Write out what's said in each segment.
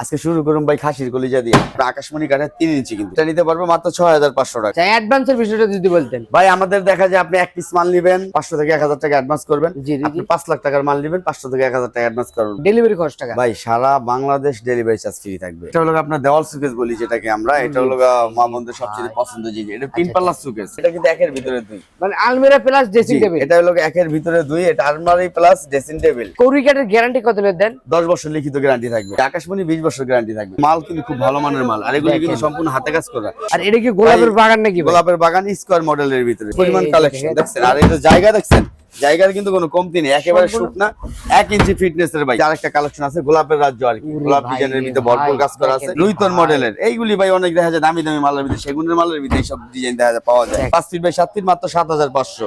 আজকে শুরু করুন ভাই খাসির কলিজা দিয়ে। আকাশমণি কাঠের তিন ইঞ্চি কিন্তু। এটা নিতে পারব মাত্র ছয় হাজার পাঁচশো টাকা। আচ্ছা অ্যাডভান্সের বিষয়টা যদি বলতেন। ভাই আমাদের দেখা যায় আপনি এক পিস মাল নিবেন পাঁচশো থেকে এক হাজার টাকা অ্যাডভান্স করবেন। আপনি পাঁচ লাখ টাকার মাল নিবেন পাঁচশো থেকে এক হাজার টাকা অ্যাডভান্স করবেন। ডেলিভারি খরচ টাকা। ভাই সারা বাংলাদেশ ডেলিভারি চার্জ ফ্রি থাকবে। এটা হলো আপনার দেওয়াল সুকেস বলি যেটাকে আমরা এটা হলো মা বন্ধুদের সবচেয়ে পছন্দ জিনিস। এটা তিন পাল্লা সুকেস এটা কিন্তু একের ভিতরে দুই। মানে আলমিরা প্লাস ড্রেসিং টেবিল এটা হলো একের ভিতরে দুই এটা আলমারি প্লাস ড্রেসিং টেবিল কৌরিকাটের গ্যারান্টি কত দেন? দশ বছর লিখিত গ্যারান্টি থাকবে। আকাশমণি বিশ বছর গ্যারান্টি থাকবে। মাল কিন্তু খুব ভালো মানের মাল। আর এগুলো কিন্তু সম্পূর্ণ হাতে কাজ করা। আর এটা কি গোলাপের বাগান নাকি গোলাপের বাগান স্কোয়ার মডেলের ভিতরে। পরিমাণ কালেকশন দেখছেন? আর এটা জায়গা দেখছেন? জায়গার কিন্তু কোনো কমতি নেই একেবারে শুকনা। এক ইঞ্চি ফিটনেস এর ভাই আরেকটা কালেকশন আছে গোলাপের রাজ্য আর কি। গোলাপ ডিজাইনের ভিতরে ভরপুর কাজ করা আছে। ভাই। মডেলের। এইগুলি ভাই অনেক দেখা যায় দামি দামি মালের ভিতরে সেগুনের মালের ভিতরে সব ডিজাইন দেখা যায় পাওয়া যায়। পাঁচ ফিট বাই সাত ফিট মাত্র সাত হাজার পাঁচশো।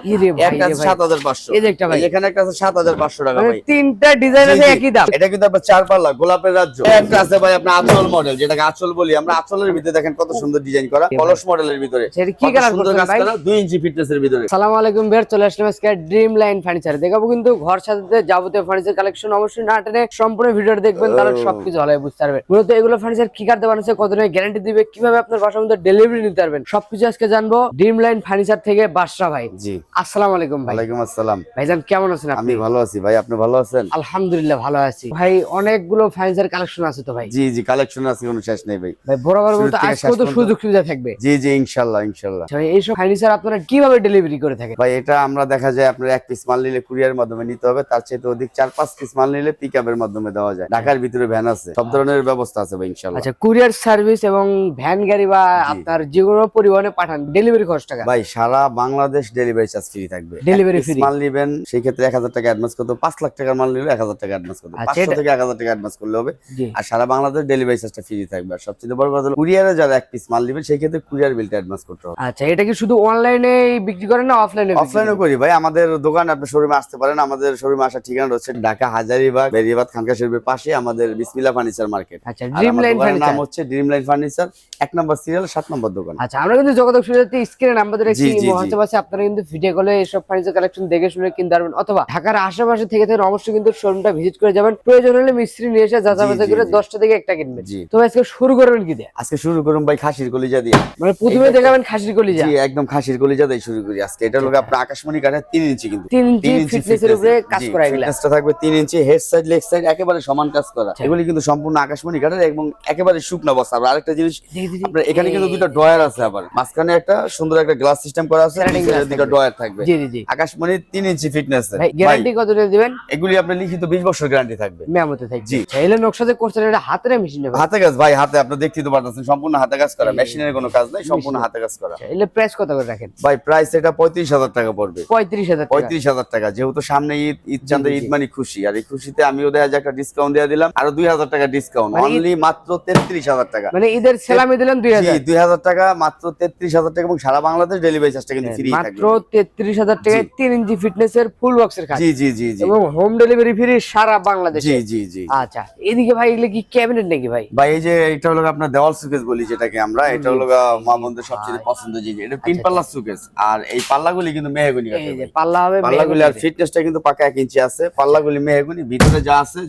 একটা আছে সাত হাজার পাঁচশো। এই যে একটা ভাই। এখানে একটা আছে সাত হাজার পাঁচশো টাকা মানে ভাই। তিনটা ডিজাইন আছে একই দাম। এটা কিন্তু আপনার চার পাল্লা গোলাপের রাজ্য। একটা আছে ভাই আপনার আচল মডেল যেটাকে আচল বলি আমরা। আচলের ভিতরে দেখেন কত সুন্দর ডিজাইন করা। কলস মডেলের ভিতরে। সেটা কি কালার কাজ করা দুই ইঞ্চি ফিটনেস এর ভিতরে। সালাম আলাইকুম বের চলে আসলাম আজকে ড্রিম লাইন ফার্নিচার দেখাবো কিন্তু ঘর সাজাতে যাবতীয় ফার্নিচার কালেকশন অবশ্যই না টেনে সম্পূর্ণ ভিডিওটা দেখবেন তাহলে সবকিছু ভালো বুঝতে পারবেন। মূলত এগুলো ফার্নিচার কি কাটতে বানাচ্ছে কত দিনের গ্যারান্টি দিবে কীভাবে আপনার বাসার মধ্যে ডেলিভারি নিতে পারবেন সবকিছু আজকে জানব ড্রিম লাইন ফার্নিচার থেকে বাদশা ভাই। জি। আসসালামু আলাইকুম ভাই। ওয়ালাইকুম আসসালাম। ভাইজান কেমন আছেন আপনি? আমি ভালো আছি ভাই আপনি ভালো আছেন? আলহামদুলিল্লাহ ভালো আছি। ভাই অনেকগুলো ফার্নিচার কালেকশন আছে তো ভাই? জি জি কালেকশন আছে কোনো শেষ নেই ভাই। ভাই বরাবর মতো থেকে আজকেও তো সুযোগ সুবিধা থাকবে। জি জি ইনশাল্লাহ ইনশাল্লাহ। আচ্ছা ভাই, এইসব ফার্নিচার আপনারা কীভাবে ডেলিভারি করে থাকেন? ভাই এটা আমরা দেখা যায় আপনার এক পিস মাল নিলে কুরিয়ার মাধ্যমে নিতে হবে তার চাইতে অধিক চার পাঁচ পিস মাল নিলে পিক এর মাধ্যমে দেওয়া যায়। ঢাকার ভিতরে ভ্যান আছে সব ধরনের ব্যবস্থা আছে ভাই ইনশাল্লাহ আচ্ছা কুরিয়ার সার্ভিস এবং ভ্যান গাড়ি বা আপনার যে কোনো পরিবহনে পাঠান ডেলিভারি খরচ টাকা। ভাই সারা বাংলাদেশ ডেলিভারি চার্জ ফ্রি থাকবে। piece free। মাল নিবেন সেই ক্ষেত্রে এক হাজার টাকা অ্যাডভান্স করতে হবে। পাঁচ লাখ টাকার মাল নিলে এক হাজার টাকা অ্যাডভান্স করতে হবে। আচ্ছা, পাঁচশো থেকে এক হাজার টাকা অ্যাডভান্স করলে হবে। আর সারা বাংলাদেশ ডেলিভারি চার্জটা ফ্রি থাকবে। আর সবচেয়ে বড় কথা কুরিয়ারে যারা এক পিস মাল নেবেন সেই ক্ষেত্রে কুরিয়ার বিলটা অ্যাডভান্স করতে হবে। আচ্ছা এটা কি শুধু অনলাইনে বিক্রি করেন না অফলাইনে অফলাইনও করি ভাই আমাদের দোকান আপনি শোরুমে আসতে পারেন। আমাদের শোরুমে আসার ঠিকানা হচ্ছে ঢাকা হাজারিবাগ বেরিয়াবাদ খানকা শরীফের পাশে আমাদের বিসমিল্লা ফার্নিচার মার্কেট। আচ্ছা ড্রিম লাইন নাম হচ্ছে ড্রিম লাইন ফার্নিচার এক নম্বর সিরিয়াল সাত নম্বর দোকান। আচ্ছা আমরা কিন্তু যোগাযোগ সুবিধাতে স্ক্রিনে নাম্বার জি। হোয়াটসঅ্যাপ আছে আপনারা কিন্তু ভিডিও কলে এসব ফার্নিচার কালেকশন দেখে শুনে কিনতে পারবেন অথবা ঢাকার আশেপাশে থেকে থাকেন অবশ্যই কিন্তু শোরুমটা ভিজিট করে যাবেন। প্রয়োজন হলে মিস্ত্রি নিয়ে এসে জি, বাছাই করে। দশটা থেকে একটা কিনবেন। তো আজকে শুরু করবেন কি দিয়ে? আজকে শুরু করুন ভাই খাসির কলিজা দিয়ে। মানে প্রথমে দেখাবেন খাসির কলিজা। জি একদম খাসির কলিজা দিয়ে শুরু করি আজকে। এটা হলো আপনার আকাশমণি কাঠের তিন ইঞ্চি কিন্তু তিন ইঞ্চি ফিটনেসের উপরে কাজ করা এগুলা ফিটনেসটা থাকবে তিন inch head side leg side একেবারে সমান কাজ করা। আচ্ছা। এগুলি কিন্তু সম্পূর্ণ আকাশমণি কাঠের এবং একেবারে শুকনো বস্তা। আর আরেকটা জিনিস জি, জি, জি। আপনার এখানে কিন্তু দুটো ডয়ার আছে আবার। মাঝখানে একটা সুন্দর একটা গ্লাস সিস্টেম করা আছে Sliding নিচে glass দুটো থাকবে। থাকবে। জি জি জি। আকাশমণি তিন ইঞ্চি ফিটনেস ভাই গ্যারান্টি কত দিবেন? এগুলি আপনার লিখিত বিশ বছর গ্যারান্টি থাকবে। মেমোতে থাকবে। জি। আচ্ছা, এগুলো করছেন এটা হাতের মেশিন হাতে কাজ ভাই হাতে আপনি দেখতে তো পারতেছেন সম্পূর্ণ হাতে কাজ করা মেশিনের কোনো কাজ নাই সম্পূর্ণ। হাতে কাজ করা। প্রাইস কত করে রাখেন? ভাই প্রাইস এটা পঁয়ত্রিশ হাজার টাকা পড়বে। পঁয়ত্রিশ হাজার টাকা। পঁয়ত্রিশ হাজার টাকা। যেহেতু সামনে ঈদ ঈদ জি, ঈদ মানে খুশি। আর এই খুশিতে আমিও দেখা যায় একটা ডিসকাউন্ট দিয়ে দিলাম। আরও দুই হাজার টাকা ডিসকাউন্ট মানে অনলি মাত্র তেত্রিশ হাজার টাকা। মানে ঈদের সেলামি দিলেন দুই হাজার। দুই হাজার টাকা মাত্র তেত্রিশ হাজার টাকা এবং সারা বাংলাদেশ ডেলিভারি চার্জটা কিন্তু ফ্রি মাত্র তেত্রিশ হাজার টাকায় তিন ইঞ্চি ফিটনেস এর ফুল বক্সের কাজ জি জি জি জি। এবং হোম ডেলিভারি ফ্রি সারা বাংলাদেশে। জি জি জি। আচ্ছা এদিকে ভাই এগুলো কি ক্যাবিনেট নাকি ভাই? ভাই এই যে এটা হলো আপনার দেওয়াল সুকেস বলি যেটাকে আমরা এটা হলো মা বন্ধুদের সবচেয়ে ভাই। পছন্দ জিনিস এটা তিন আচ্ছা, পাল্লা সুকেস আর এই পাল্লাগুলি কিন্তু মেহগুনি এই যে পাল্লা হবে পাল্লাগুলি আর ফিটনেসটা কিন্তু পাকা এক ইঞ্চি আছে। পাল্লাগুলি মেহগুনি ভিতরে যা আছে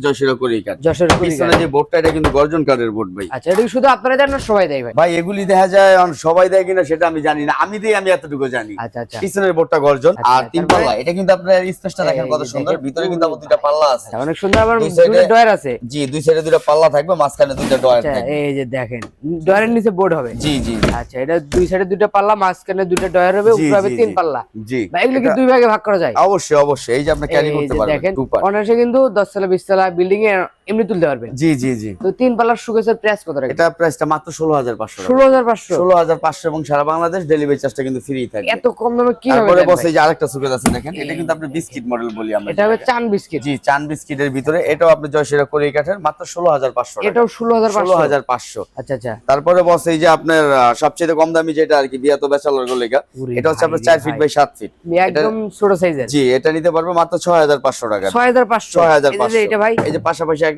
করি যশোর যে বোর্ডটা এটা কিন্তু গর্জন কাঠের বোর্ড ভাই। আচ্ছা এটা শুধু আপনারা জানেন না সবাই দেয় ভাই? ভাই এগুলি দেখা যায় সবাই দেয় কিনা সেটা আমি জানি না। আমি দিই আমি এতটুকু জানি। আচ্ছা আচ্ছা। পিছনের বোর্ডটা গর্জন। আচ্ছা, আর তিন পাল্লা এটা কিন্তু আপনার স্পেসটা দেখেন কত সুন্দর। ভিতরে কিন্তু আবার দুইটা পাল্লা আছে। আচ্ছা, অনেক সুন্দর আবার দুই side এ- দুটো ডয়ার আছে। জি দুই সাইডে দুইটা পাল্লা থাকবে মাঝখানে দুইটা ডয়ার আচ্ছা থাকবে। এই যে দেখেন ডয়ারের নিচে বোর্ড হবে। জি জি আচ্ছা এটা দুই সাইডে দুটো পাল্লা মাঝখানে দুটো ডয়ার হবে উপরে হবে তিন পাল্লা। জি ভাই এগুলো কি দুই ভাগে ভাগ করা যায়। অবশ্যই অবশ্যই। এই যে আপনি ক্যারি করতে পারবেন দেখেন অনার্সে কিন্তু দশ তলা বিশ তলা বিল্ডিং এ এমনি তুলতে পারবেন জি জি জি। তো তিন পাল্লার সুকেসের প্রাইস কত রাখবেন এটা প্রাইসটা মাত্র ষোলো হাজার পাঁচশো ষোলো হাজার পাঁচশো? ষোলো হাজার পাঁচশো এবং সারা বাংলাদেশ ডেলিভারি চার্জটা কিন্তু ফ্রি থাকবে এত কম দামে কি হবে তারপরে বসে যে আরেকটা সুকেস আছে দেখেন এটা কিন্তু আপনি বিস্কিট মডেল বলি আমরা এটা হবে চান বিস্কিট জি চান বিস্কিটের ভিতরে এটাও আপনি করি কাঠের মাত্র ষোলো হাজার পাঁচশো এটাও ষোলো হাজার ষোলো পাঁচশো হাজার পাঁচশো। আচ্ছা আচ্ছা। তারপরে বস এই যে আপনার সবচেয়ে কম দামি যেটা আর কি বিয়াত ব্যাচেলর লেগা ওরে এটা হচ্ছে আপনার চার ফিট বাই সাত ফিট একদম ছোট সাইজের জি এটা নিতে পারবে মাত্র ছয় হাজার পাঁচশো টাকা। ছয় হাজার পাঁচশো। ছয়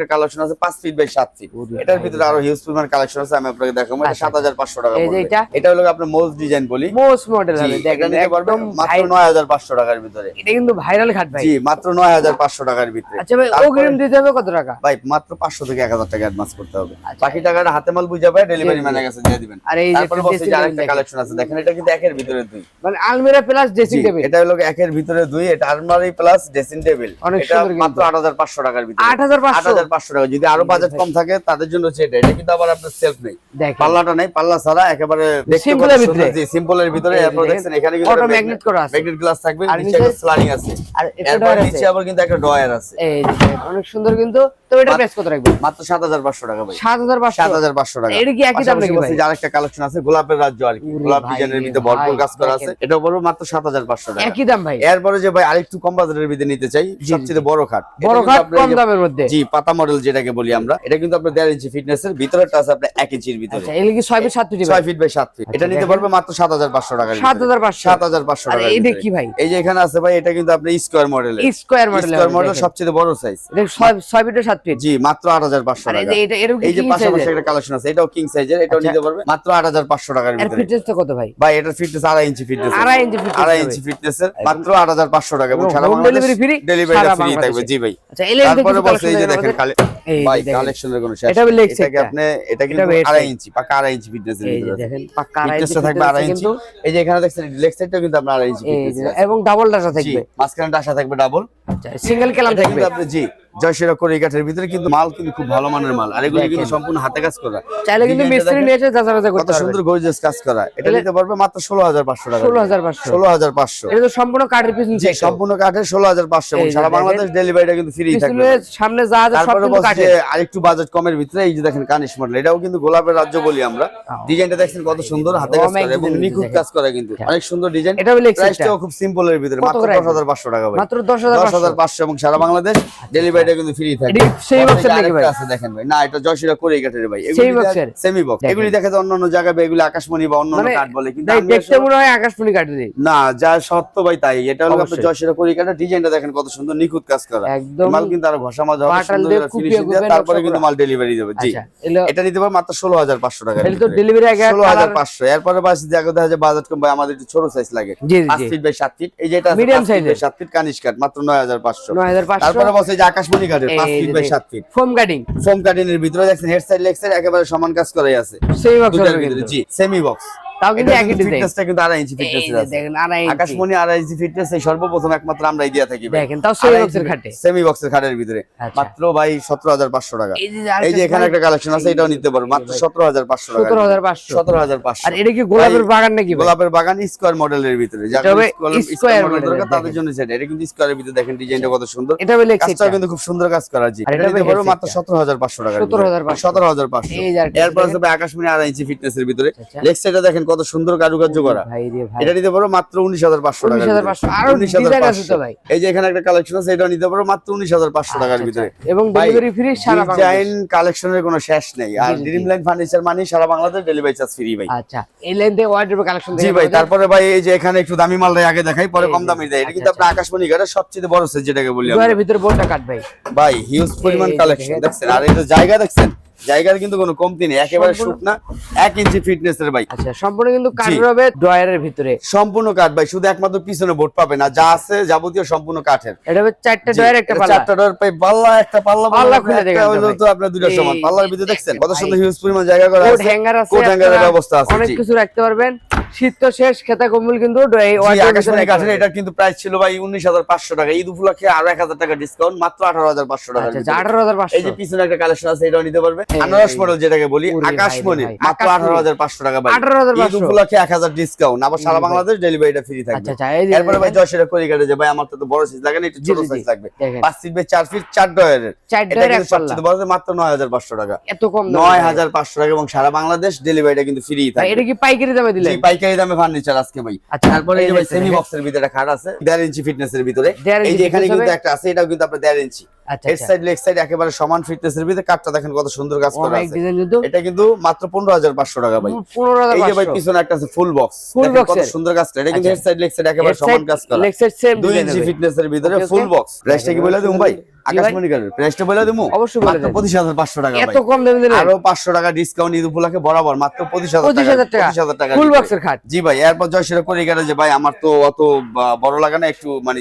একটা কালেকশন আছে 5 ফিট বাই 7 ফিট এটার ভিতরে আরও হিউজ পরিমাণ কালেকশন আছে আমি আপনাকে দেখাবো। এটা আচ্ছা, আচ্ছা। 7500 টাকা পড়বে এটা? এটা হলো আপনার মোজ ডিজাইন বলি। মোজ মডেল হবে দেখেন একদম মাত্র 9500 টাকার ভিতরে। এটা কিন্তু ভাইরাল ঘাট ভাই। জি মাত্র 9500 টাকার ভিতরে। আচ্ছা ভাই অগ্রিম দিতে হবে কত টাকা? ভাই মাত্র 500 থেকে 1000 টাকা অ্যাডভান্স করতে হবে। আচ্ছা। বাকি টাকাটা হাতে মাল বুঝা পায় ডেলিভারি ম্যানের কাছে দিয়ে দিবেন। আর এই যে আরেকটা কালেকশন আছে। দেখেন এটা কিন্তু একের ভিতরে দুই। মানে আলমিরা প্লাস ড্রেসিং টেবিল এটা হলো একের ভিতরে দুই এটা আলমারি প্লাস ড্রেসিং টেবিল এটা মাত্র 8500 টাকার ভিতরে। 8500 পাঁচশো টাকা। যদি আরও বাজেট কম থাকে তাদের জন্য এটা। কিন্তু আবার আপনার সেলফ নেই। পাল্লাটা নেই পাল্লা ছাড়া একেবারে সিম্পলের ভিতরে। মাত্র টাকা কি দাম ভাই? গোলাপের রাজ্য আর কি। গোলাপ ডিজাইনের কাজ করা আছে। এটা মাত্র 7500 টাকা। একই দাম ভাই। এরপরে যে ভাই আরেকটু কম বাজারের ভিতরে নিতে চাই সবচেয়ে বড় খাট। বড় খাট কম দামের মধ্যে। জি পাতা ছাপা মডেল যেটাকে বলি আমরা এটা কিন্তু আপনার দেড় ইঞ্চি ফিটনেস এর ভিতরে টাচ আপনার এক ইঞ্চির ভিতরে। ছয় ফিট সাত ফিট ছয় ফিট বাই সাত ফিট এটা নিতে পারবে মাত্র সাত হাজার পাঁচশো টাকা সাত হাজার পাঁচশো। সাত হাজার পাঁচশো টাকা এটা কি ভাই? এই যে এখানে আছে ভাই এটা কিন্তু আপনার square model square model square model সবচেয়ে বড় সাইজ ছয় ফিট সাত ফিট জি মাত্র আট হাজার পাঁচশো টাকা। এই যে পাশাপাশি একটা কালেকশন আছে এটাও কিং সাইজের এটাও নিতে পারবে মাত্র আট হাজার পাঁচশো টাকার ভিতরে। ফিটনেস তো কত ভাই? ভাই এটার ফিটনেস আড়াই ইঞ্চি ফিটনেস আড়াই ইঞ্চি ফিটনেস আড়াই ইঞ্চি ফিটনেস এর মাত্র আট হাজার পাঁচশো টাকা। এবং সারা ডেলিভারি ফ্রি ডেলিভারি ফ্রি থাকবে। জি ভাই। আচ্ছা এই যে দেখেন cale মাল কিন্তু খুব ভালো মানের মাল। আর এগুলো কিন্তু সম্পূর্ণ হাতে কাজ করা। চাইলে কিন্তু মিস্ত্রি নিয়ে এসে সুন্দর গর্জিয়াস কাজ করা। এটা নিতে পারবে মাত্র 16500 টাকা। 16500 16500ষোলো এটা সম্পূর্ণ কাঠের পিছন সম্পূর্ণ কাঠের ষোলো হাজার পাঁচশো সারা বাংলাদেশ ডেলিভারিটা কিন্তু ফ্রি থাকবে। সামনে যা যা যে আরেকটু বাজেট কমের ভিতরে এই যে দেখেন কানিশ মডেল এটাও কিন্তু গোলাপের রাজ্য বলি আমরা। ডিজাইনটা দেখছেন কত সুন্দর হাতে কাজ করা এবং নিখুঁত কাজ করা কিন্তু। অনেক সুন্দর ডিজাইন এটা হলো প্রাইসটাও খুব সিম্পল এর ভিতরে মাত্র 10500 টাকা ভাই। মাত্র 10500 এবং সারা বাংলাদেশ ডেলিভারিটা কিন্তু ফ্রি থাকে সেই বক্সের নাকি ভাই? আছে দেখেন ভাই। না এটা জয়শিরা করে গেটের ভাই। এগুলি সেমি বক্স এগুলি দেখা যায় অন্যান্য বে এগুলি আকাশমণি বা অন্যান্য কাট বলে কিন্তু দেখতে মনে হয় আকাশমণি কাটেরই না যা সত্য ভাই তাই। এটা হলো আপনার জয়শিরা করে গেটের ডিজাইনটা দেখেন কত সুন্দর নিখুঁত কাজ করা। একদম মাল কিন্তু আরও ঘষা মাজা হবে সুন্দর ফিনিশিং তারপরে কিন্তু মাল ডেলিভারি জি। এটা নিতে পারবে মাত্র ষোলো হাজার পাঁচশো টাকা তো ডেলিভারি আগে ষোলো হাজার পাঁচশো। এরপরে বাস দেখা যায় বাজার কম ভাই আমাদের একটু ছোট সাইজ লাগে। ফিট বাই সাত ফিট এই যেটা মিডিয়াম সাইজ সাত ফিট কানিশ কাঠ মাত্র নয় হাজার পাঁচশো। তারপরে বাস যে আকাশমণি কাঠের পাঁচ ফিট বাই সাত feet foam cutting foam cutting এর ভিতরে দেখছেন হেড সাইড লেগ সাইড একেবারে সমান কাজ করাই আছে। সেই বক্স জি সেমি বক্স তাও কিন্তু একই ফিটনেসটা কিন্তু আড়াই ইঞ্চি ফিটনেস আছে। দেখেন আড়াই ইঞ্চি আকাশমণি আড়াই ইঞ্চি ফিটনেস এই সর্বপ্রথম একমাত্র আমরাই থাকি দেখেন তাও সেমি বক্সের খাটে। সেমি বক্সের খাটের ভিতরে। মাত্র ভাই 17500 টাকা। এই যে এখানে একটা কালেকশন আছে এটাও নিতে পারো। মাত্র 17500 টাকা। 17500 17500 আর এটা কি গোলাপের বাগান নাকি গোলাপের বাগান স্কয়ার মডেলের ভিতরে। স্কয়ার তাদের জন্য এটা কিন্তু স্কয়ারের ভিতরে দেখেন ডিজাইনটা কত সুন্দর। এটা বলে কাজটা কিন্তু খুব সুন্দর কাজ করা জি এটা নিতে মাত্র 17500 টাকা 17500 17500 এরপর আছে আকাশমণি আড়াই ইঞ্চি ফিটনেসের ভিতরে। লেগ দেখেন কত সুন্দর কারুকার্য করা। এটা নিতে পারো মাত্র উনিশ হাজার পাঁচশো টাকা এই যে এখানে একটা কালেকশন আছে এটা নিতে পারো মাত্র উনিশ হাজার পাঁচশো টাকার ভিতরে। এবং ডিজাইন কালেকশনের কোনো শেষ নেই। আর ড্রিম লাইন ফার্নিচার মানে সারা বাংলাদেশ ডেলিভারি চার্জ ফ্রি ভাই। কালেকশন জি ভাই তারপরে ভাই এই যে এখানে একটু দামি মাল দেয় আগে দেখাই পরে কম দামি দেয়। এটা কিন্তু আপনার আকাশমণি ঘরে সবচেয়ে বড় সেট যেটাকে বলি ভিতরে বোর্ডটা কাট ভাই। ভাই হিউজ পরিমাণ কালেকশন দেখছেন? আর এই তো জায়গা দেখছেন? জায়গার কিন্তু কোনো কমতি নেই একেবারে শুকনা এক ইঞ্চি ফিটনেস এর বাইক আচ্ছা সম্পূর্ণ কিন্তু কাট হবে ড্রয়ারের ভিতরে। সম্পূর্ণ কাট ভাই শুধু একমাত্র পিছনে বোর্ড পাবে না যা আছে যাবতীয় সম্পূর্ণ কাঠের। এটা হবে চারটা ড্রয়ার একটা পাল্লা। চারটা ড্রয়ার পাই পাল্লা একটা পাল্লা পাল্লা খুলে দেখেন তাহলে তো আপনার দুটো সমান পাল্লার ভিতরে দেখছেন? কত সুন্দর হিউজ পরিমাণ জায়গা করা আছে? কোট হ্যাঙ্গার আছে কোট হ্যাঙ্গারের ব্যবস্থা আছে অনেক কিছু রাখতে পারবেন। শীত তো শেষ খেতা কম্বল কিন্তু এটা কিন্তু প্রাইস ছিল ভাই উনিশ হাজার পাঁচশো টাকা। ঈদ উপলক্ষে এক হাজার টাকা ডিসকাউন্ট মাত্র আঠারো হাজার পাঁচশো টাকা আচ্ছা, আঠারো হাজার এই যে পিছনে একটা কালেকশন আছে এটাও নিতে পারবে। আনারস মডেল যেটাকে বলি মাত্র আঠারো হাজার পাঁচশো টাকা আঠারো হাজার ঈদ উপলক্ষে এক হাজার ডিসকাউন্ট আবার সারা বাংলাদেশ ডেলিভারিটা ফ্রি থাকবে। আচ্ছা, আচ্ছা, এরপরে ভাই সেটা কাটে যে ভাই আমার তো বড় সাইজ লাগে না একটু ছোট সাইজ লাগবে। পাঁচ ফিট বাই চার ফিট চার ডয়ারের সবচেয়ে বড় মাত্র নয় হাজার পাঁচশো টাকা। এত কম নয় হাজার পাঁচশো টাকা এবং সারা বাংলাদেশ ডেলিভারিটা কিন্তু ফ্রি থাকে এটা কি পাইকারি দামে দিলে পাইকারি অনেকে দামে ফার্নিচার আজকে ভাই। তারপরে সেমি বক্সের ভিতরে খাট আছে 1.5 ইঞ্চি ফিটনেসের ভিতরে। এই যে এখানে কিন্তু একটা আছে এটাও কিন্তু আপনার 1.5 ইঞ্চি দেখেন কত সুন্দর কাজ এটা কিন্তু মাত্র 15500 টাকা ভাই। 15500 পিছনে একটা আছে ফুল বক্স কত সুন্দর কাজ এটা কাজ করা। ইঞ্চি ফিটনেসের ভিতরে ফুল বক্স রাইসটা কি বলে দিম ভাই? আকাশমণি কার্ডের প্রাইসটা বলে দেবো অবশ্যই মাত্র পঁচিশ হাজার পাঁচশো টাকা এত কম দামে দিলেন আরও পাঁচশো টাকা ডিসকাউন্ট ঈদ উপলক্ষে বরাবর মাত্র পঁচিশ হাজার পঁচিশ হাজার টাকা। পঁচিশ হাজার টাকা ফুল বক্সের খাট। জি ভাই এরপর জয়সেরা করে গেলে যে ভাই আমার তো অত বড় লাগে না একটু মানে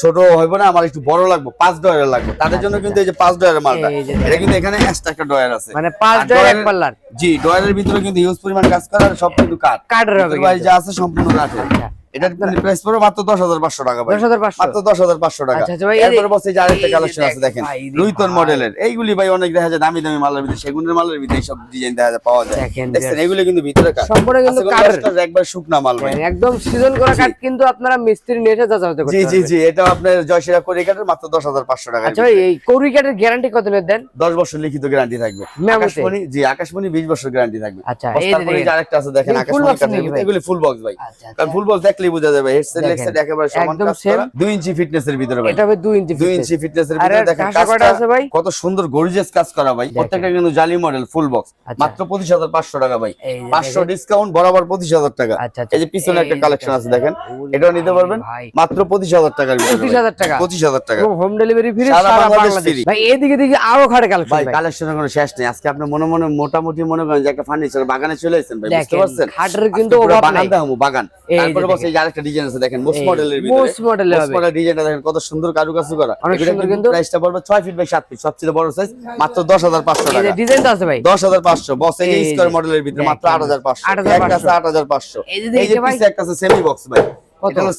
ছোট হইব না আমার একটু বড় লাগবে পাঁচ ডয়ার লাগবে। তাদের জন্য কিন্তু এই যে পাঁচ ডয়ারের মালটা এটা কিন্তু এখানে এক্সট্রা একটা ডয়ার আছে। মানে পাঁচ ডয়ার এক পাল্লার। জি ডয়ারের ভিতরে কিন্তু হিউজ পরিমাণ কাজ করে সব কিন্তু কাঠ। কাঠের ভাই যা আছে সম্পূর্ণ কাঠের। এটার প্রাইস পড়বে মাত্র দশ হাজার পাঁচশো টাকা ভাই। দশ হাজার পাঁচশো। মাত্র দশ হাজার পাঁচশো টাকা। আচ্ছা, আচ্ছা ভাই, এই বসে যে আরেকটা কালেকশন আছে দেখেন। ভাই, রে রুইতন ভাই। মডেলের এইগুলি ভাই অনেক দেখা যায় দামি দামি মালের ভিতরে সেগুনের মালের ভিতরে সব ডিজাইন দেখা যায় পাওয়া যায়। দেখেন, এগুলি কিন্তু ভিতরে কাঠ। সম্পূর্ণ কিন্তু আচ্ছা, একবার শুকনা মাল ভাই। একদম সিজন করা কাঠ কিন্তু আপনারা মিস্ত্রি নিয়ে এসে যাচাই করতে জি জি জি এটা আপনার জয়সিরা করে কাঠের মাত্র দশ হাজার পাঁচশো টাকা আচ্ছা ভাই এই কৌরি গ্যারান্টি কত দিনের দেন? দশ বছর লিখিত গ্যারান্টি থাকবে? আকাশমণি জি আকাশমণি বিশ বছর গ্যারান্টি থাকবে। আচ্ছা এই যে আরেকটা আছে দেখেন আকাশমণি? এগুলি ফুল বক্স ভাই। আচ্ছা, আচ্ছা। কারণ ফুল বক্স দেখলেই বোঝা যাবে হেডসেট দেখেন। লেগসেট একেবারে সমান একদম। করা দুই ইঞ্চি ফিটনেস এর ভিতরে ভাই এটা হবে দুই ইঞ্চি দুই fitness। ইঞ্চি ফিটনেস এর আর ভিতরে দেখেন কাজটা আছে ভাই? কত সুন্দর গর্জিয়াস কাজ করা ভাই প্রত্যেকটা কিন্তু জালি মডেল ফুল বক্স। মাত্র পঁচিশ হাজার পাঁচশো টাকা ভাই এই যে পাঁচশো দেখেন। ডিসকাউন্ট বরাবর পঁচিশ হাজার টাকা আচ্ছা, আচ্ছা। এই যে পিছনে একটা কালেকশন আছে দেখেন। এটাও নিতে পারবেন মাত্র পঁচিশ হাজার টাকার ভিতরে পঁচিশ হাজার টাকা পঁচিশ হাজার টাকা হোম ডেলিভারি ফ্রি সারা বাংলাদেশ ভাই এদিকে দিকে আরও খাটে কালেকশন ভাই কালেকশনের কোনো শেষ নেই আজকে আপনি মনে মনে মোটামুটি মনে করেন যে একটা ফার্নিচার বাগানে চলে এসেছেন ভাই বুঝতে পারছেন খাটের কিন্তু অভাব নাই। বাগান তারপরে বসে। এই আরেকটা ডিজাইন আছে দেখেন মোস্ট মডেলের ভিতরে মোস্ট মডেলে মোস্ট। মডেল ডিজাইনটা দেখেন কত সুন্দর কারুকাজ করা অনেক সুন্দর কিন্তু। প্রাইসটা পড়বে 6 ফিট বাই 7 ফিট সবচেয়ে বড় সাইজ মাত্র 10500 এই যে টাকা ডিজাইন তো আছে ভাই 10500 বস এই স্কয়ার মডেলের ভিতরে মাত্র দেখেন। 8500 8500 একটা আছে 8500 এই যে। একটা আছে সেমি বক্স ভাই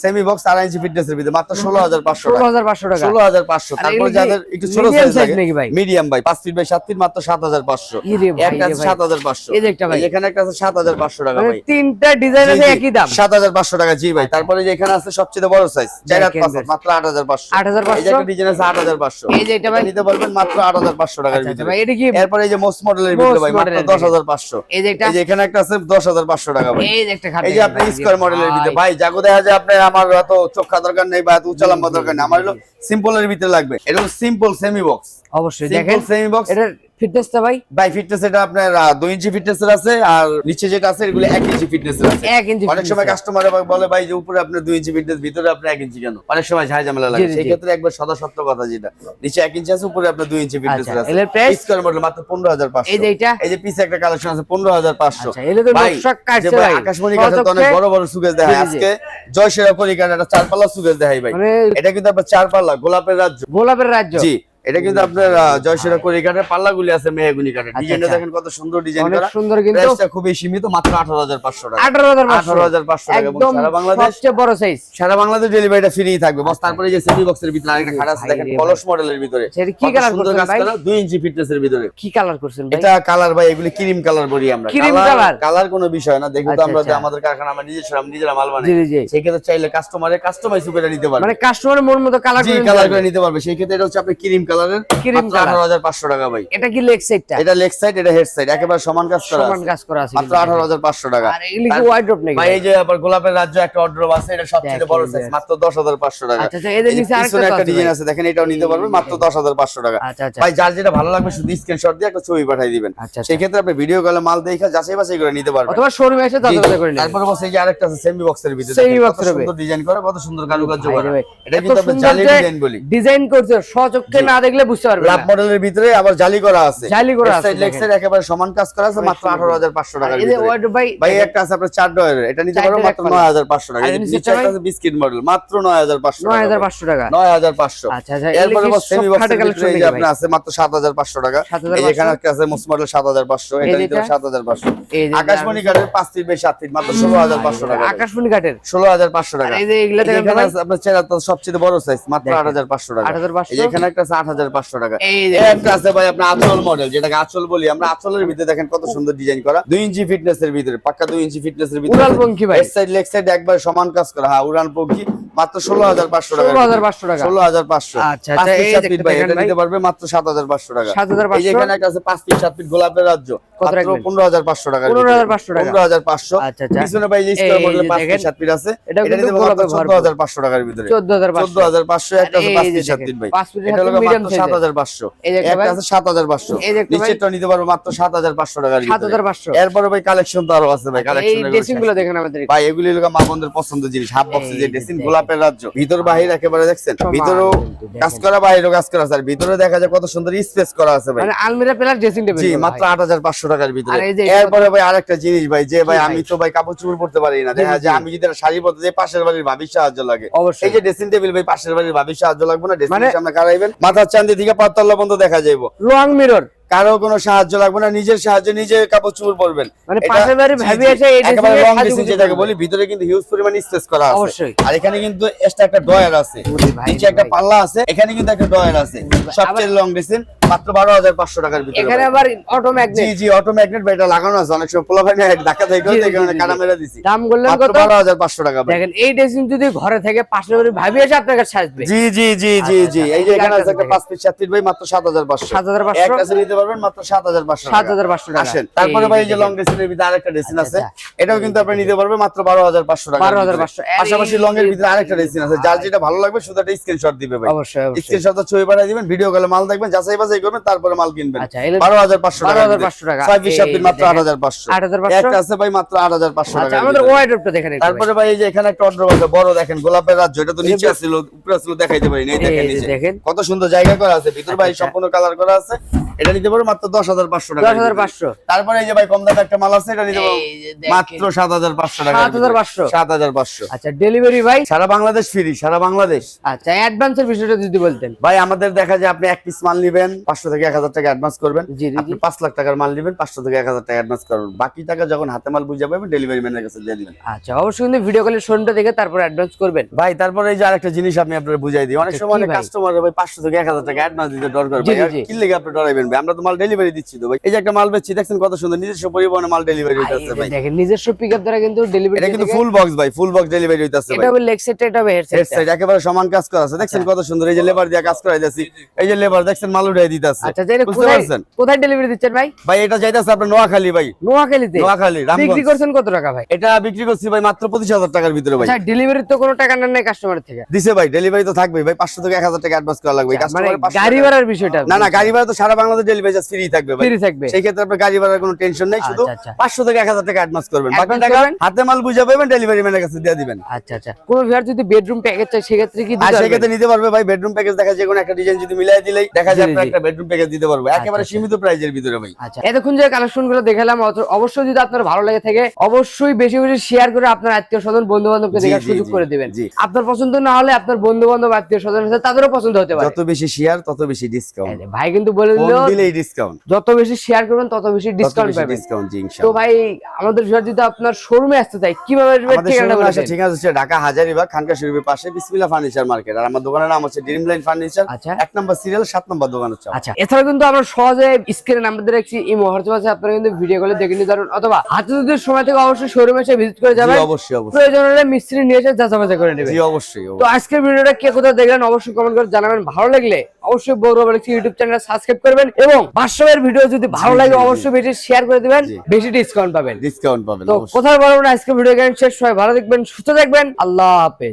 সেমি বক্স আড়াই ইঞ্চি ফিটনেসের ভিতরে মাত্র 16500 ষোলো টাকা হাজার পাঁচশো টাকা ষোলো হাজার পাঁচশো তারপরে যাদের একটু ছোট সাইজ লাগে নাকি ভাই? মিডিয়াম ভাই পাঁচ ফিট বাই সাত ফিট মাত্র সাত হাজার পাঁচশো ভাই, একটা আছে। সাত হাজার পাঁচশো। এখানে একটা আছে সাত হাজার পাঁচশো টাকা মানে ভাই তিনটা ডিজাইন আছে একই দাম সাত হাজার পাঁচশো টাকা জি ভাই তারপরে যে এখানে আছে সবচেয়ে বড় সাইজ বেশ। মাত্র আট হাজার পাঁচশো 8,500 এই যে একটা ডিজাইন আছে আট হাজার পাঁচশো এই যে এটা ভাই। নিতে পারবেন মাত্র আট হাজার পাঁচশো টাকার আচ্ছা, আচ্ছা ভিতরে ভাই, এটা কি এরপরে এই যে মোস্ট মডেলের ভিতরে ভাই মাত্র দশ হাজার পাঁচশো এই যে একটা এই যে এখানে একটা আছে দশ হাজার পাঁচশো টাকা ভাই এই যে একটা এই যে আপনি স্কোয়ার মডেলের ভিতরে ভাই জাগো দেখা যায় আপনার আমার এত চোখা দরকার নেই বা এত উঁচা লম্বা দরকার নেই আমার হলো সিম্পলের ভিতরে লাগবে। এটা সিম্পল সেমি বক্স অবশ্যই দেখেন সেমি বক্স এটার ফিটনেসটা ভাই? ফিটনেস এটা আপনার ইঞ্চি ফিটনেস এর আছে আর নিচে যেটা আছে এগুলো এক ইঞ্চি ফিটনেস আছে। এক ইঞ্চি অনেক সময় কাস্টমার বলে ভাই যে উপরে আপনার দুই ইঞ্চি ফিটনেস ভিতরে আপনার এক ইঞ্চি কেন? অনেক সময় ঝাই ঝামেলা লাগে। জি, জি, সেই ক্ষেত্রে একবার সদা সত্য কথা যেটা নিচে এক ইঞ্চি আছে উপরে আপনার দুই ইঞ্চি ফিটনেস আচ্ছা, আছে। এর price? স্কোয়ার মডেল মাত্র পনেরো হাজার পাঁচশো। এই যে এটা? এই যে পিছে একটা কালেকশন আছে আচ্ছা, এগুলো তো নকশা কাটছে ভাই, ভাই। আকাশমণি কাছে তো অনেক বড় বড় সুগেজ দেখায়। আজকে জয় সেরা পরিকার একটা চার পাল্লা সুগেজ দেখাই ভাই। মানে এটা কিন্তু আপনার চার গোলাপের রাজ্য। গোলাপের রাজ্য? জি। এটা কিন্তু আপনার জয়সেরা করি কাঠের পাল্লাগুলি আছে মেহগুনি কাঠের। ডিজাইনটা আচ্ছা। দেখেন কত সুন্দর ডিজাইন করা। সুন্দর কিন্তু প্রাইসটা খুবই সীমিত মাত্র আঠারো হাজার পাঁচশো টাকা। আঠারো হাজার আঠারো হাজার পাঁচশো টাকা এবং একদম সারা বাংলাদেশ সবচেয়ে বড় সাইজ সারা বাংলাদেশ ডেলিভারিটা ফ্রি থাকবে। বস তারপরে যে সেমি বক্সের ভিতরে আরেকটা খাট আছে দেখেন কলস মডেলের ভিতরে। সেটা কি কালার করছেন ভাই করা দুই ইঞ্চি ফিটনেস এর ভিতরে। কি কালার করছেন ভাই? এটা কালার ভাই এগুলি ক্রিম কালার বলি আমরা। Cream colour? কালার কোনো বিষয় না। দেখো তো আচ্ছা, আমরা যে আচ্ছা। আমাদের কারখানা আমরা নিজে আমরা নিজেরা মাল বানাই। জি জি জি। সেই ক্ষেত্রে চাইলে কাস্টমারের কাস্টমাইজ করে নিতে পারবে। মানে কাস্টমারের মন মতো কালার কালার করে নিতে পারবে। সেই ক্ষেত্রে এটা হচ্ছে আপনি ক্রিম কালারের Cream মাত্র colour। আঠারো হাজার পাঁচশো টাকা ভাই। এটা কি লেগ সাইডটা? এটা লেগ সাইড এটা হেড সাইড। একেবারে সমান কাজ করা সমান কাজ করা আছে মাত্র কিন্তু। আঠারো হাজার পাঁচশো টাকা। আর এগুলি কি ওয়াইড্রপ নাকি ভাই এই যে আবার গোলাপের রাজ্য একটা অর্ডার আছে এটা সবচেয়ে বড় সাইজ মাত্র দশ হাজার পাঁচশো টাকা। আচ্ছা, আচ্ছা, এদের নিচে আরেকটা একটা ডিজাইন আছে দেখেন এটাও নিতে পারবে মাত্র দশ হাজার পাঁচশো টাকা। আচ্ছা আচ্ছা। ভাই যার যেটা ভালো লাগবে শুধু স্ক্রিনশট দিয়ে একটা ছবি পাঠিয়ে দিবেন। আচ্ছা, আচ্ছা। সেই ক্ষেত্রে আপনি ভিডিও কলে মাল দেখে যাচাই বাছাই করে নিতে পারবেন। অথবা শোরুমে এসে জি, যাচাই করে নেবেন। তারপরে বসে এই যে আরেকটা আছে সেমি বক্সের ভিতরে। সুন্দর ডিজাইন করা কত সুন্দর কারুকার্য ভাই করা। এটা কিন্তু আমরা জালি ডিজাইন বলি। ডিজাইন করছে সচক্ষে না দেখলে বুঝতে পারবেন লাভ মডেলের ভিতরে আবার জালি করা আছে। জালি করা আছে, সাইড লেগ একেবারে সমান কাজ করা আছে মাত্র আঠারো হাজার পাঁচশো আর টাকার এই যে ওয়াইড্রপ ভাই ভাই একটা আছে আপনার চার ডয়ের এটা নিতে পারো মাত্র এক পাল্লা। নয় হাজার পাঁচশো টাকা। এই যে নিচে একটা আছে বিস্কিট মডেল মাত্র নয় হাজার পাঁচশো নয় হাজার পাঁচশো টাকা। নয় হাজার পাঁচশো। আচ্ছা আচ্ছা এরপরে কি সেমি কালেকশন এই যে আপনার আছে মাত্র সাত হাজার পাঁচশো টাকা। এই এখানে একটা আছে মোস্ট মডেল সাত হাজার পাঁচশো এই এটা নিতে এই যে আকাশমণি কাঠের পাঁচ ফিট বাই সাত ফিট মাত্র ষোলো হাজার পাঁচশো টাকা। আকাশমণি হাজার পাঁচশো টাকা। এই যে এগুলা দেখেন আপনার চেরা তো সবচেয়ে বড় সাইজ মাত্র দেখেন। আট হাজার পাঁচশো টাকা। 8,500 এই এখানে একটা আছে আট হাজার পাঁচশো টাকা। এই যে একটা আছে ভাই আপনার আঁচল মডেল যেটাকে আঁচল বলি আমরা। আঁচলের ভিতরে দেখেন কত সুন্দর ডিজাইন করা। দুই ইঞ্চি ফিটনেস এর ভিতরে পাক্কা দুই ইঞ্চি ফিটনেস এর ভিতরে। উড়ালপঙ্খী ভাই। সাইড লেগ সাইড একবার সমান কাজ করা। হ্যাঁ উড়ানপঙ্খি মাত্র ষোলো হাজার পাঁচশো টাকা। 16,500 টাকা। ষোলো হাজার পাঁচশো। আচ্ছা, আচ্ছা, এই দেখতে ভাই এটা নিতে পারবে মাত্র সাত হাজার পাঁচশো টাকা। 7,500 এই যে এখানে একটা আছে পাঁচ ফিট সাত ফিট গোলাপের রাজ্য। মাত্র রাখবেন? পনেরো হাজার পাঁচশো টাকা 15,500 টাকা। পনেরো হাজার পাঁচশো। আচ্ছা, আচ্ছা। পিছনে ভাই যে এই স্কোয়ার যে মডেল পাঁচ ফিট দেখেন। সাত ফিট আছে। এটা কিন্তু নিতে পারবে মাত্র গোলাপে চোদ্দ ভরপুর। হাজার পাঁচশো টাকার ভিতরে। 14,500 চোদ্দ হাজার পাঁচশো একটা আছে আর পাঁচ এই যে ফিট সাত ফিট ভাই। এটা হলো মিডিয়াম সাত হাজার পাঁচশো। একটা একটা আছে সাত হাজার পাঁচশো। এই যে একটা ভাই। নিচেরটা নিতে পারব মাত্র সাত হাজার পাঁচশো টাকার সাত হাজার পাঁচশো। এরপরে ভাই কালেকশন তো আরও আছে ভাই কালেকশন ড্রেসিংগুলো দেখেন আমাদের ভাই এগুলি হলো মা বোনদের পছন্দ জিনিস হাফ বক্সে যে ড্রেসিং গোলাপের রাজ্য। ভিতর বাহির একেবারে দেখছেন? ভিতরেও কাজ করা বাইরেও কাজ করা আছে। আর ভিতরে দেখা যায় কত সুন্দর স্পেস করা আছে ভাই। মানে আলমিরা প্লাস ড্রেসিং টেবিল জি মাত্র আট হাজার পাঁচশো টাকার ভিতরে। যে এরপরে ভাই আরেকটা জিনিস ভাই যে ভাই আমি তো ভাই কাপড় চোপড় পড়তে পারি না। দেখা যায় আমি যদি শাড়ি পরতে যাই পাশের বাড়ির ভাবির সাহায্য লাগে। অবশ্যই। এই যে ড্রেসিং টেবিল ভাই পাশের বাড়ির ভাবির সাহায্য লাগবে না? ড্রেসিং মানে- সামনে কারাইবেন মাথার চান্দি থেকে পাততলা বন্ধ দেখা যাইব। লং মিরর কারও কোনো সাহায্য লাগবে না নিজের সাহায্যে নিজে কাপড় চোপড় পরবেন। মানে পাশের বাড়ির ভাবি এসে একেবারে ড্রেসিং long যেটাকে বলি ভিতরে কিন্তু হিউজ পরিমাণ স্পেস করা আছে। আর এখানে কিন্তু এক্সট্রা একটা ডয়ার আছে। নিচে একটা পাল্লা আছে এখানে কিন্তু একটা ডয়ার আছে। সবচেয়ে লং ড্রেসিং মাত্র বারো হাজার পাঁচশো টাকার ভিতরে এখানে আবার অটো ম্যাগনেট জি অটো ম্যাগনেট বা লাগানো আছে। অনেক সময় পোলা ভাই ঢাকা থেকে জি, জি, কাটা জি। দিছি। দাম বললেন কত? বারো হাজার পাঁচশো টাকা ভাই। দেখেন এই ড্রেসিং যদি ঘরে থেকে পাশের ভাবি এসে আপনার কাছে আসবে। জি জি জি জি জি। এই যে এখানে আছে একটা দেখেন। পাঁচ পিস সাত পিস ভাই মাত্র সাত হাজার পাঁচশো। সাত হাজার পাঁচশো? এক নিতে পারবেন মাত্র সাত হাজার পাঁচশো সাত হাজার পাঁচশো আসেন তারপরে ভাই এই যে লং ড্রেসিং এর ভিতরে আরেকটা ড্রেসিং আছে এটাও কিন্তু আপনি নিতে পারবেন মাত্র বারো হাজার পাঁচশো টাকা 12,500 আর পাশাপাশি লং এর ভিতরে আরেকটা ড্রেসিং আছে যার যেটা ভালো লাগবে শুধু একটা স্ক্রিনশট দিবে ভাই। অবশ্যই অবশ্যই। স্ক্রিনশট ছবি পাঠিয়ে দিবেন ভিডিও কলে মাল দেখবেন যাচাই বাছাই করবেন তারপরে মাল কিনবেন। আচ্ছা বারো হাজার পাঁচশো টাকা। ছয় পিস সাত মাত্র। আট হাজার পাঁচশো। একটা আছে ভাই মাত্র আট হাজার পাঁচশো আচ্ছা টাকা আমাদের ওয়াইড্রপটা দেখেন তারপরে ভাই। এই যে এখানে একটা অর্ডার আছে বড় দেখেন গোলাপের রাজ্য এটা তো নিচে ছিল উপরে ছিল দেখাইতে পারি এই দেখেন। কত সুন্দর জায়গা করা আছে ভিতর ভাই আচ্ছা। সম্পূর্ণ কালার করা আছে। এটা নিতে পারব মাত্র দশ হাজার পাঁচশো টাকা 10,500 তারপরে এই যে ভাই কম দামে একটা মাল আছে এটা নিতে দেখেন। মাত্র সাত হাজার পাঁচশো টাকা 7,500 সাত হাজার পাঁচশো। আচ্ছা ডেলিভারি ভাই? সারা বাংলাদেশ ফ্রি সারা বাংলাদেশ। আচ্ছা অ্যাডভান্সের বিষয়টা যদি বলতেন। ভাই আমাদের দেখা যায় আপনি এক পিস মাল নিবেন পাঁচশো থেকে এক হাজার টাকা অ্যাডভান্স করবেন। জি, জি, আপনি পাঁচ লাখ টাকার মাল নিবেন পাঁচশো থেকে এক হাজার টাকা অ্যাডভান্স করবেন। বাকি টাকা যখন হাতে মাল বুঝে পাবেন ডেলিভারি ম্যানের কাছে দিয়ে দিবেন। আচ্ছা অবশ্যই কিন্তু ভিডিও কলের শোরুমটা দেখে তারপর অ্যাডভান্স করবেন। ভাই তারপরে এই যে আরেকটা জিনিস আমি আপনার বুঝাই দিই। অনেক আচ্ছা, সময় অনেক কাস্টমার ভাই পাঁচশো থেকে এক হাজার টাকা অ্যাডভান্স দিতে ডর করে। জি, ভাই জি, কি লেগে আপনি ডরাইবেন ভাই আমরা তো মাল ডেলিভারি দিচ্ছি তো ভাই। এই যে একটা মাল বেচছি দেখছেন কত সুন্দর নিজস্ব পরিবহনে মাল ডেলিভারি হইতাছে ভাই। দেখেন নিজস্ব পিকআপ দ্বারা কিন্তু ডেলিভারি এটা কিন্তু ফুল বক্স ভাই ফুল বক্স ডেলিভারি হইতাছে ভাই। এটা হবে লেগ সেট এটা হবে হেড হেড সেট একেবারে সমান কাজ করা আছে। দেখছেন কত সুন্দর এই যে লেবার দিয়ে কাজ করাই যাচ্ছি এই যে লেবার দেখছেন মাল উঠাই দিতেছে। আচ্ছা বুঝতে কোথায় কোথায় ডেলিভারি দিচ্ছেন ভাই? ভাই এটা যাইতাছে আপনার নোয়াখালী ভাই। নোয়াখালীতে? নোয়াখালী বিক্রি করছেন কত টাকা ভাই? এটা বিক্রি করছি ভাই মাত্র পঁচিশ হাজার টাকার ভিতরে ভাই। আচ্ছা ডেলিভারি তো কোনো টাকা নেন নাই কাস্টমার থেকে। দিছে ভাই ডেলিভারি তো থাকবে ভাই। পাঁচশো থেকে এক হাজার টাকা অ্যাডভান্স করা লাগবে। মানে কাস্টমার গাড়ি ভাড়ার বিষয়টা না না গাড়ি ভাড়া তো সারা বাংলাদেশ ডেলিভারি ফ্রি থাকবে ফ্রি থাকবে। সেই ক্ষেত্রে আপনার গাড়ি ভাড়ার কোনো টেনশন নেই শুধু আচ্ছা, আচ্ছা। পাঁচশো থেকে এক হাজার টাকা অ্যাডভান্স করবেন। বাকি টাকা হাতে মাল বুঝে পাবেন ডেলিভারি ম্যানের কাছে দিয়ে দিবেন। আচ্ছা আচ্ছা। কোন ভিউয়ার যদি বেডরুম প্যাকেজ চাই সেক্ষেত্রে কি দিতে? সেক্ষেত্রে নিতে পারবে ভাই বেডরুম প্যাকেজ দেখা যায় কোনো একটা ডিজাইন যদি মিলাই দিলেই দেখা যায় আপনার একটা বেডরুম প্যাকেজ দিতে পারবে। একেবারে আচ্ছা। সীমিত প্রাইজের ভিতরে ভাই। আচ্ছা। এতক্ষণ যে কালেকশনগুলো দেখালাম অবশ্যই যদি আপনার ভালো লাগে থাকে অবশ্যই বেশি বেশি শেয়ার করে আপনার আত্মীয় স্বজন বন্ধু বান্ধবকে দেখার সুযোগ করে দিবেন। আপনার পছন্দ না হলে আপনার বন্ধু বান্ধব আত্মীয় স্বজন তাদেরও পছন্দ হতে পারে। যত বেশি শেয়ার তত বেশি ডিসকাউন্ট ভাই কিন্তু বলে দিল দিলেই ডিসকাউন্ট যত বেশি শেয়ার করবেন তত বেশি ডিসকাউন্ট পাবেন। ডিসকাউন্ট জি তো ভাই আমাদের ভিউয়ার যদি আপনার শোরুমে আসতে চাই কীভাবে আসবে আমাদের ঠিকানাটা শোরুমে বলে আসা দেন। ঠিকানা ঢাকা হাজারিবাগ খানকা শরীফের পাশে বিসমিল্লাহ ফার্নিচার মার্কেট আর আমার দোকানের নাম হচ্ছে ড্রিম লাইন ফার্নিচার আচ্ছা। এক নম্বর সিরিয়াল সাত নম্বর দোকান হচ্ছে আচ্ছা এছাড়া কিন্তু আমরা সহজে স্ক্রিনে নাম্বার দিয়ে রাখছি এই মুহূর্তে আছে আপনারা কিন্তু ভিডিও কলে দেখে নিতে পারবেন অথবা হাতে যদি সময় থেকে অবশ্যই শোরুমে এসে ভিজিট করে যাবেন। অবশ্যই অবশ্যই। প্রয়োজন হলে মিস্ত্রি নিয়ে এসে যাচাবাচা করে নেবেন। জি অবশ্যই তো। আজকের ভিডিওটা কে কোথাও দেখলেন অবশ্যই কমেন্ট করে জানাবেন। ভালো লাগলে অবশ্যই বড় ইউটিউব চ্যানেল সাবস্ক্রাইব করবেন। এবং বাস্তবের ভিডিও যদি ভালো লাগে। অবশ্যই বেশি শেয়ার করে দিবেন বেশি ডিসকাউন্ট পাবেন। ডিসকাউন্ট পাবেন তো কোথায় বলব না আজকে ভিডিও শেষ হয় ভালো দেখবেন সুস্থ থাকবেন আল্লাহ হাফেজ।